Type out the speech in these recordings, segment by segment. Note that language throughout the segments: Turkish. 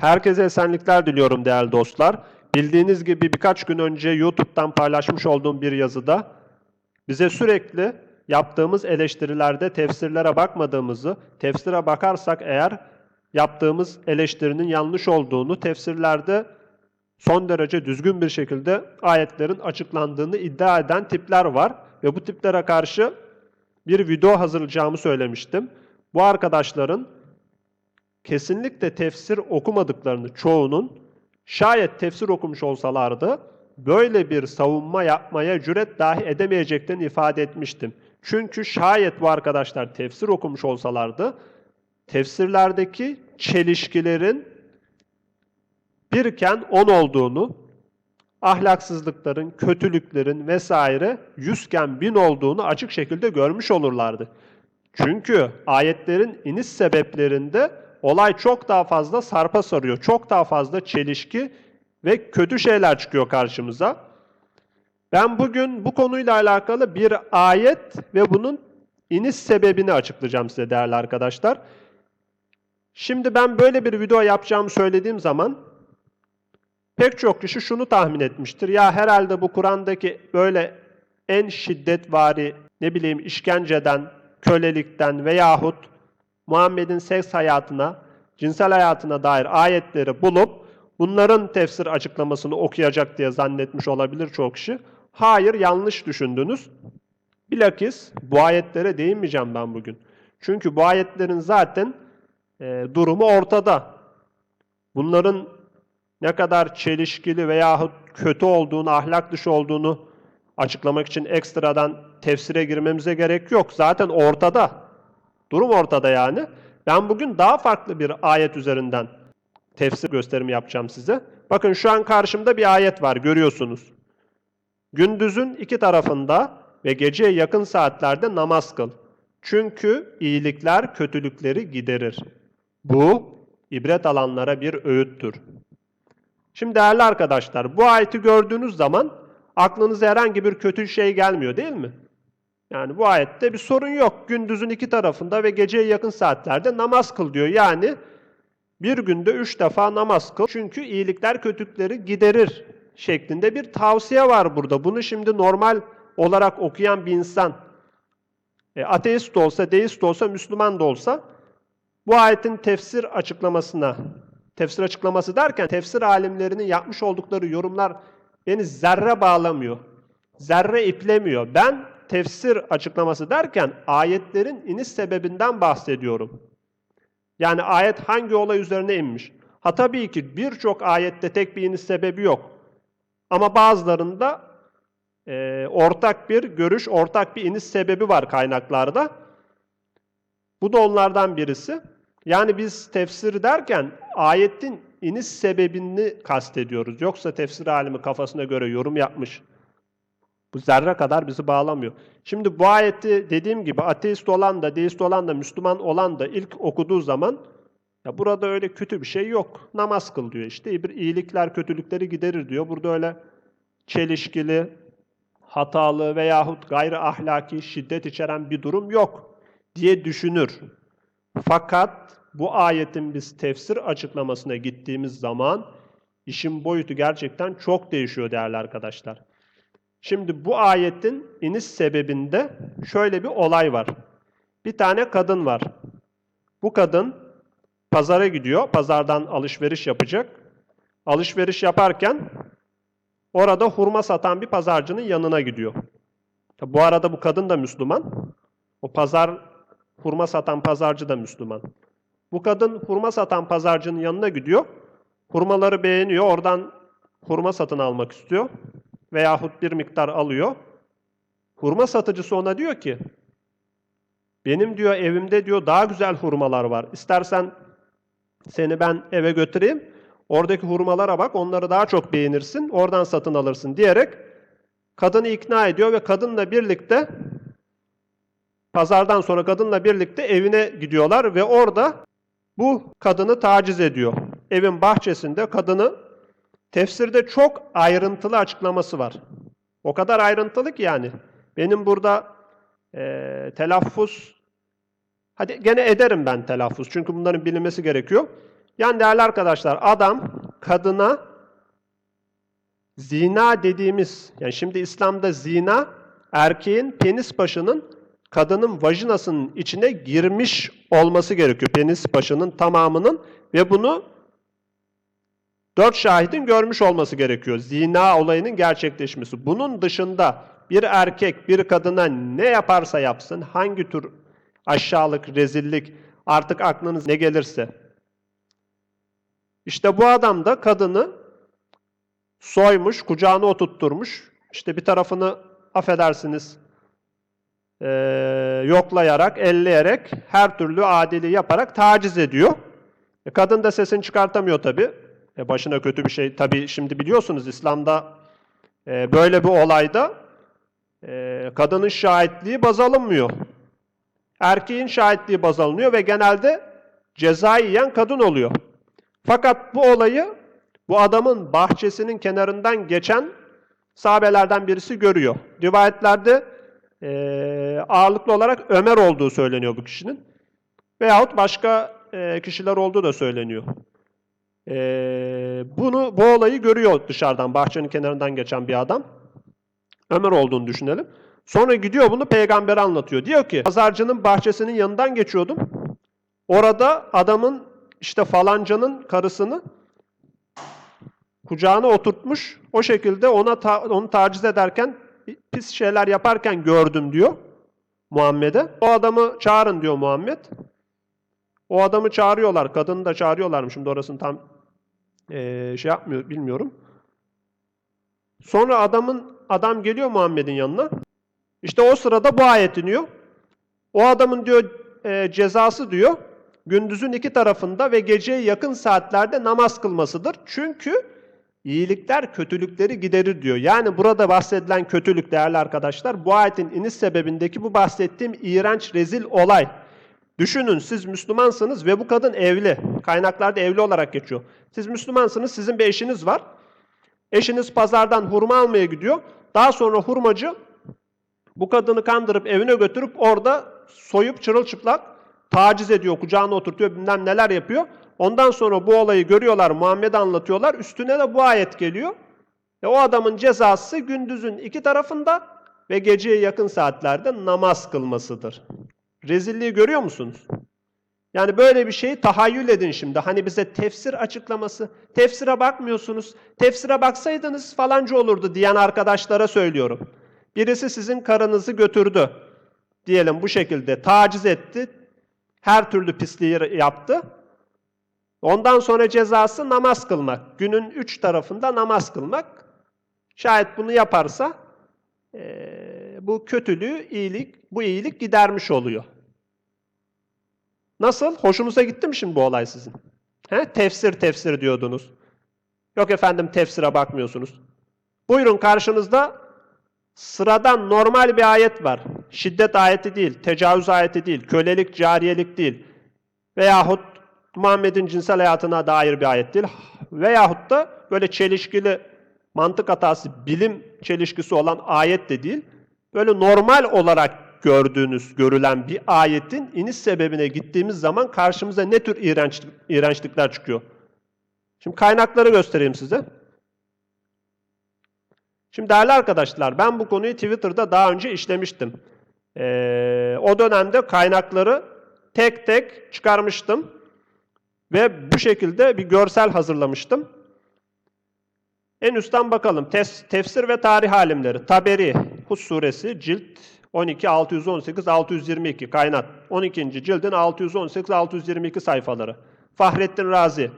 Herkese esenlikler diliyorum değerli dostlar. Bildiğiniz gibi birkaç gün önce YouTube'dan paylaşmış olduğum bir yazıda bize sürekli yaptığımız eleştirilerde tefsirlere bakmadığımızı, tefsire bakarsak eğer yaptığımız eleştirinin yanlış olduğunu, tefsirlerde son derece düzgün bir şekilde ayetlerin açıklandığını iddia eden tipler var ve bu tiplere karşı bir video hazırlayacağımı söylemiştim. Bu arkadaşların kesinlikle tefsir okumadıklarını çoğunun şayet tefsir okumuş olsalardı böyle bir savunma yapmaya cüret dahi edemeyeceklerini ifade etmiştim. Çünkü şayet bu arkadaşlar tefsir okumuş olsalardı tefsirlerdeki çelişkilerin birken on olduğunu, ahlaksızlıkların, kötülüklerin vesaire yüzken bin olduğunu açık şekilde görmüş olurlardı. Çünkü ayetlerin iniş sebeplerinde olay çok daha fazla sarpa sarıyor. Çok daha fazla çelişki ve kötü şeyler çıkıyor karşımıza. Ben bugün bu konuyla alakalı bir ayet ve bunun iniş sebebini açıklayacağım size değerli arkadaşlar. Şimdi ben böyle bir video yapacağımı söylediğim zaman pek çok kişi şunu tahmin etmiştir. Ya herhalde bu Kur'an'daki böyle en şiddetvari ne bileyim işkenceden, kölelikten veyahut Muhammed'in seks hayatına, cinsel hayatına dair ayetleri bulup bunların tefsir açıklamasını okuyacak diye zannetmiş olabilir çok kişi. Hayır, yanlış düşündünüz. Bilakis bu ayetlere değinmeyeceğim ben bugün. Çünkü bu ayetlerin zaten e, durumu ortada. Bunların ne kadar çelişkili veyahut kötü olduğunu, ahlak dışı olduğunu açıklamak için ekstradan tefsire girmemize gerek yok. Zaten ortada. Durum ortada yani. Ben bugün daha farklı bir ayet üzerinden tefsir gösterimi yapacağım size. Bakın şu an karşımda bir ayet var görüyorsunuz. Gündüzün iki tarafında ve geceye yakın saatlerde namaz kıl. Çünkü iyilikler kötülükleri giderir. Bu ibret alanlara bir öğüttür. Şimdi değerli arkadaşlar bu ayeti gördüğünüz zaman aklınıza herhangi bir kötü şey gelmiyor değil mi? Yani bu ayette bir sorun yok. Gündüzün iki tarafında ve geceye yakın saatlerde namaz kıl diyor. Yani bir günde üç defa namaz kıl. Çünkü iyilikler kötülükleri giderir şeklinde bir tavsiye var burada. Bunu şimdi normal olarak okuyan bir insan, e, ateist olsa, deist de olsa, Müslüman da olsa bu ayetin tefsir açıklamasına, tefsir açıklaması derken tefsir alimlerinin yapmış oldukları yorumlar beni zerre bağlamıyor. Zerre iplemiyor. Ben tefsir açıklaması derken ayetlerin iniş sebebinden bahsediyorum. Yani ayet hangi olay üzerine inmiş? Ha tabii ki birçok ayette tek bir iniş sebebi yok. Ama bazılarında e, ortak bir görüş, ortak bir iniş sebebi var kaynaklarda. Bu da onlardan birisi. Yani biz tefsir derken ayetin iniş sebebini kastediyoruz. Yoksa tefsir alimi kafasına göre yorum yapmış. Bu zerre kadar bizi bağlamıyor. Şimdi bu ayeti dediğim gibi ateist olan da, deist olan da, Müslüman olan da ilk okuduğu zaman ya burada öyle kötü bir şey yok. Namaz kıl diyor işte. Bir iyilikler kötülükleri giderir diyor. Burada öyle çelişkili, hatalı veyahut gayri ahlaki, şiddet içeren bir durum yok diye düşünür. Fakat bu ayetin biz tefsir açıklamasına gittiğimiz zaman işin boyutu gerçekten çok değişiyor değerli arkadaşlar. Şimdi bu ayetin iniş sebebinde şöyle bir olay var. Bir tane kadın var. Bu kadın pazara gidiyor. Pazardan alışveriş yapacak. Alışveriş yaparken orada hurma satan bir pazarcının yanına gidiyor. Bu arada bu kadın da Müslüman. O pazar hurma satan pazarcı da Müslüman. Bu kadın hurma satan pazarcının yanına gidiyor. Hurmaları beğeniyor. Oradan hurma satın almak istiyor. Veyahut bir miktar alıyor. Hurma satıcısı ona diyor ki benim diyor evimde diyor daha güzel hurmalar var. İstersen seni ben eve götüreyim. Oradaki hurmalara bak onları daha çok beğenirsin. Oradan satın alırsın diyerek kadını ikna ediyor ve kadınla birlikte pazardan sonra kadınla birlikte evine gidiyorlar ve orada bu kadını taciz ediyor. Evin bahçesinde kadını tefsirde çok ayrıntılı açıklaması var. O kadar ayrıntılı ki yani. Benim burada e, telaffuz, hadi gene ederim ben telaffuz çünkü bunların bilinmesi gerekiyor. Yani değerli arkadaşlar adam kadına zina dediğimiz yani şimdi İslam'da zina erkeğin penis başının kadının vajinasının içine girmiş olması gerekiyor. Penis başının tamamının ve bunu dört şahidin görmüş olması gerekiyor. Zina olayının gerçekleşmesi. Bunun dışında bir erkek bir kadına ne yaparsa yapsın, hangi tür aşağılık, rezillik artık aklınız ne gelirse. İşte bu adam da kadını soymuş, kucağına oturtturmuş. İşte bir tarafını affedersiniz eee, yoklayarak, elleyerek, her türlü adili yaparak taciz ediyor. E, kadın da sesini çıkartamıyor tabii. E, başına kötü bir şey. Tabii şimdi biliyorsunuz İslam'da e, böyle bir olayda e, kadının şahitliği baz alınmıyor. Erkeğin şahitliği baz alınıyor ve genelde ceza yiyen kadın oluyor. Fakat bu olayı bu adamın bahçesinin kenarından geçen sahabelerden birisi görüyor. Rivayetlerde eee, ağırlıklı olarak Ömer olduğu söyleniyor bu kişinin. Veyahut başka eee, kişiler olduğu da söyleniyor. Eee, bunu bu olayı görüyor dışarıdan bahçenin kenarından geçen bir adam. Ömer olduğunu düşünelim. Sonra gidiyor bunu peygambere anlatıyor. Diyor ki pazarcının bahçesinin yanından geçiyordum. Orada adamın işte falancanın karısını kucağına oturtmuş. O şekilde ona ta- onu taciz ederken pis şeyler yaparken gördüm diyor Muhammed'e. O adamı çağırın diyor Muhammed. O adamı çağırıyorlar. Kadını da çağırıyorlarmış. Şimdi orasını tam eee, şey yapmıyor bilmiyorum. Sonra adamın adam geliyor Muhammed'in yanına. İşte o sırada bu ayet iniyor. O adamın diyor e, cezası diyor gündüzün iki tarafında ve geceye yakın saatlerde namaz kılmasıdır. Çünkü iyilikler kötülükleri giderir diyor. Yani burada bahsedilen kötülük değerli arkadaşlar bu ayetin iniş sebebindeki bu bahsettiğim iğrenç rezil olay. Düşünün siz Müslümansınız ve bu kadın evli. Kaynaklarda evli olarak geçiyor. Siz Müslümansınız, sizin bir eşiniz var. Eşiniz pazardan hurma almaya gidiyor. Daha sonra hurmacı bu kadını kandırıp evine götürüp orada soyup çırılçıplak taciz ediyor, kucağına oturtuyor, bilmem neler yapıyor. Ondan sonra bu olayı görüyorlar, Muhammed anlatıyorlar. Üstüne de bu ayet geliyor. Ve o adamın cezası gündüzün iki tarafında ve geceye yakın saatlerde namaz kılmasıdır. Rezilliği görüyor musunuz? Yani böyle bir şeyi tahayyül edin şimdi. Hani bize tefsir açıklaması, tefsire bakmıyorsunuz, tefsire baksaydınız falanca olurdu diyen arkadaşlara söylüyorum. Birisi sizin karınızı götürdü. Diyelim bu şekilde taciz etti, her türlü pisliği yaptı. Ondan sonra cezası namaz kılmak. Günün üç tarafında namaz kılmak. Şayet bunu yaparsa eee, bu kötülüğü iyilik, bu iyilik gidermiş oluyor. Nasıl? Hoşunuza gitti mi şimdi bu olay sizin? He? Tefsir tefsir diyordunuz. Yok efendim tefsire bakmıyorsunuz. Buyurun karşınızda sıradan normal bir ayet var. Şiddet ayeti değil, tecavüz ayeti değil, kölelik, cariyelik değil. Veyahut Muhammed'in cinsel hayatına dair bir ayet değil. Veyahut da böyle çelişkili mantık hatası, bilim çelişkisi olan ayet de değil. Böyle normal olarak gördüğünüz, görülen bir ayetin iniş sebebine gittiğimiz zaman karşımıza ne tür iğrenç, iğrençlikler çıkıyor? Şimdi kaynakları göstereyim size. Şimdi değerli arkadaşlar ben bu konuyu Twitter'da daha önce işlemiştim. Ee, o dönemde kaynakları tek tek çıkarmıştım. Ve bu şekilde bir görsel hazırlamıştım. En üstten bakalım. Tefsir ve tarih alimleri. Taberi, Hud suresi, cilt 12, 618, 622 kaynak. 12. cildin 618, 622 sayfaları. Fahrettin Razi.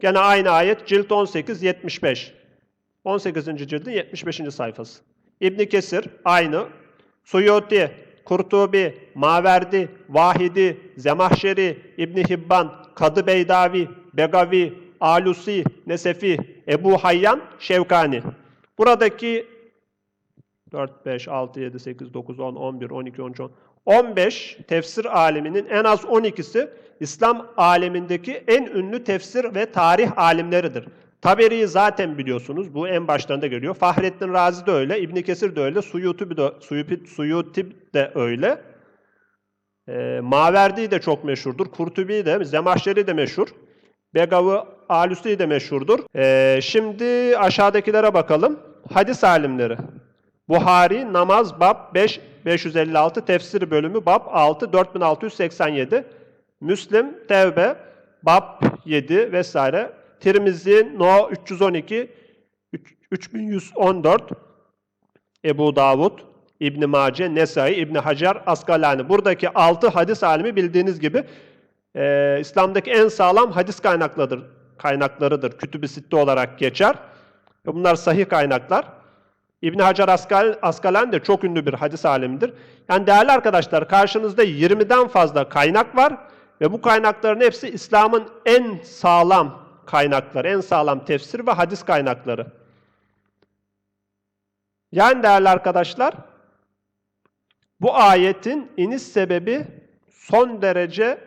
Gene aynı ayet, cilt 18, 75. 18. cildin 75. sayfası. İbn Kesir aynı. Suyuti, Kurtubi, Maverdi, Vahidi, Zemahşeri, İbn Hibban, Kadı Beydavi, Begavi, Alusi, Nesefi, Ebu Hayyan, Şevkani. Buradaki 4, 5, 6, 7, 8, 9, 10, 11, 12, 13, 10, 15 tefsir aliminin en az 12'si İslam alemindeki en ünlü tefsir ve tarih alimleridir. Taberi'yi zaten biliyorsunuz. Bu en başlarında geliyor. Fahrettin Razi de öyle. İbn Kesir de öyle. Suyuti de, Suyuti, Suyuti de öyle. E, Maverdi de çok meşhurdur. Kurtubi de, Zemahşeri de meşhur. Begavı Alusi de meşhurdur. Ee, şimdi aşağıdakilere bakalım. Hadis alimleri. Buhari, namaz, bab 5, 556, tefsir bölümü, bab 6, 4687. Müslim, tevbe, bab 7 vesaire. Tirmizi, no 312, 3- 3114. Ebu Davud, İbn Mace, Nesai, İbn Hacer, Askalani. Buradaki 6 hadis alimi bildiğiniz gibi e, İslam'daki en sağlam hadis kaynaklarıdır. Kaynaklarıdır. Kütüb-i Sitte olarak geçer. Bunlar sahih kaynaklar. İbn Hacer Askal, Askalani de çok ünlü bir hadis alimidir. Yani değerli arkadaşlar karşınızda 20'den fazla kaynak var ve bu kaynakların hepsi İslam'ın en sağlam kaynakları, en sağlam tefsir ve hadis kaynakları. Yani değerli arkadaşlar, bu ayetin iniş sebebi son derece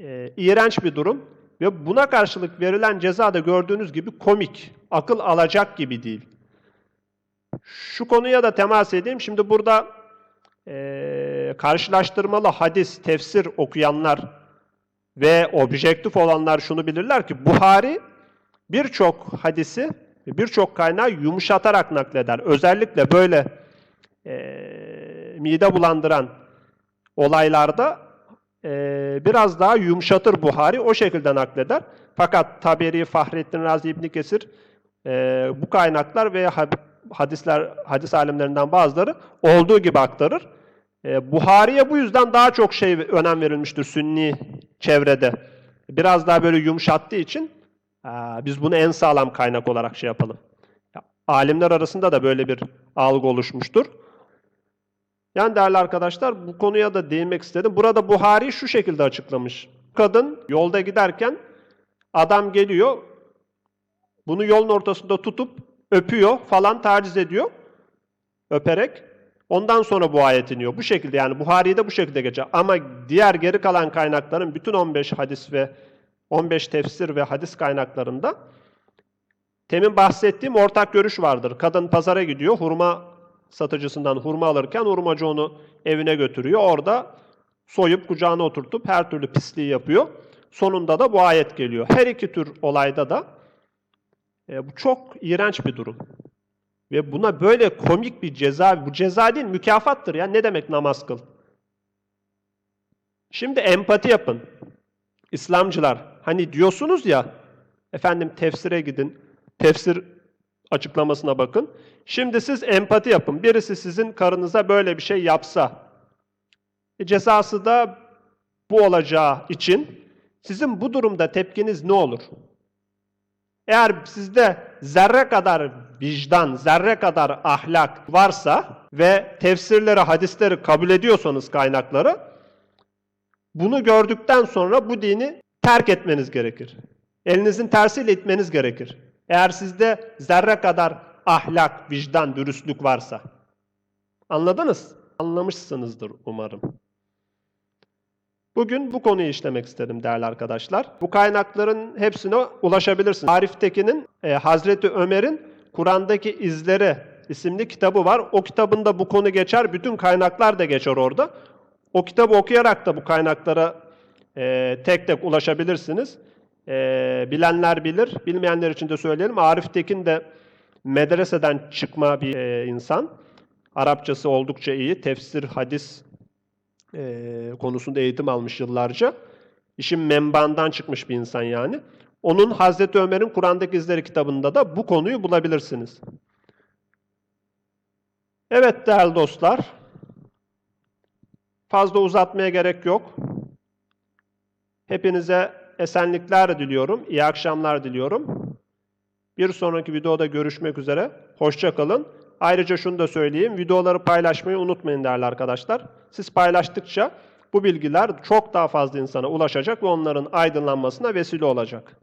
e, iğrenç bir durum ve buna karşılık verilen ceza da gördüğünüz gibi komik, akıl alacak gibi değil. Şu konuya da temas edeyim. Şimdi burada e, karşılaştırmalı hadis, tefsir okuyanlar ve objektif olanlar şunu bilirler ki Buhari birçok hadisi, birçok kaynağı yumuşatarak nakleder. Özellikle böyle e, mide bulandıran olaylarda e, biraz daha yumuşatır Buhari, o şekilde nakleder. Fakat Taberi, Fahrettin Razi, İbni Kesir e, bu kaynaklar ve hadisler, hadis alimlerinden bazıları olduğu gibi aktarır. E, Buhari'ye bu yüzden daha çok şey önem verilmiştir Sünni çevrede. Biraz daha böyle yumuşattığı için aa, biz bunu en sağlam kaynak olarak şey yapalım. Ya, alimler arasında da böyle bir algı oluşmuştur. Yani değerli arkadaşlar bu konuya da değinmek istedim. Burada Buhari şu şekilde açıklamış. Kadın yolda giderken adam geliyor, bunu yolun ortasında tutup öpüyor falan taciz ediyor. Öperek. Ondan sonra bu ayet iniyor. Bu şekilde yani Buhari'de bu şekilde geçer. Ama diğer geri kalan kaynakların bütün 15 hadis ve 15 tefsir ve hadis kaynaklarında temin bahsettiğim ortak görüş vardır. Kadın pazara gidiyor, hurma satıcısından hurma alırken hurmacı onu evine götürüyor. Orada soyup kucağına oturtup her türlü pisliği yapıyor. Sonunda da bu ayet geliyor. Her iki tür olayda da e, bu çok iğrenç bir durum. Ve buna böyle komik bir ceza, bu ceza değil mükafattır ya. Ne demek namaz kıl? Şimdi empati yapın. İslamcılar, hani diyorsunuz ya, efendim tefsire gidin, tefsir açıklamasına bakın. Şimdi siz empati yapın. Birisi sizin karınıza böyle bir şey yapsa, e, cezası da bu olacağı için sizin bu durumda tepkiniz ne olur? Eğer sizde zerre kadar vicdan, zerre kadar ahlak varsa ve tefsirleri, hadisleri kabul ediyorsanız kaynakları, bunu gördükten sonra bu dini terk etmeniz gerekir. Elinizin tersiyle itmeniz gerekir. Eğer sizde zerre kadar ahlak, vicdan, dürüstlük varsa. Anladınız? Anlamışsınızdır umarım. Bugün bu konuyu işlemek istedim değerli arkadaşlar. Bu kaynakların hepsine ulaşabilirsiniz. Arif Tekin'in e, Hazreti Ömer'in Kur'an'daki izleri isimli kitabı var. O kitabında bu konu geçer. Bütün kaynaklar da geçer orada. O kitabı okuyarak da bu kaynaklara e, tek tek ulaşabilirsiniz. E, bilenler bilir, bilmeyenler için de söyleyelim. Arif Tekin de medreseden çıkma bir e, insan. Arapçası oldukça iyi. Tefsir, hadis e, konusunda eğitim almış yıllarca. İşin menbaından çıkmış bir insan yani. Onun Hazreti Ömer'in Kur'an'daki izleri kitabında da bu konuyu bulabilirsiniz. Evet değerli dostlar. Fazla uzatmaya gerek yok. Hepinize esenlikler diliyorum. İyi akşamlar diliyorum. Bir sonraki videoda görüşmek üzere. Hoşça kalın. Ayrıca şunu da söyleyeyim. Videoları paylaşmayı unutmayın değerli arkadaşlar. Siz paylaştıkça bu bilgiler çok daha fazla insana ulaşacak ve onların aydınlanmasına vesile olacak.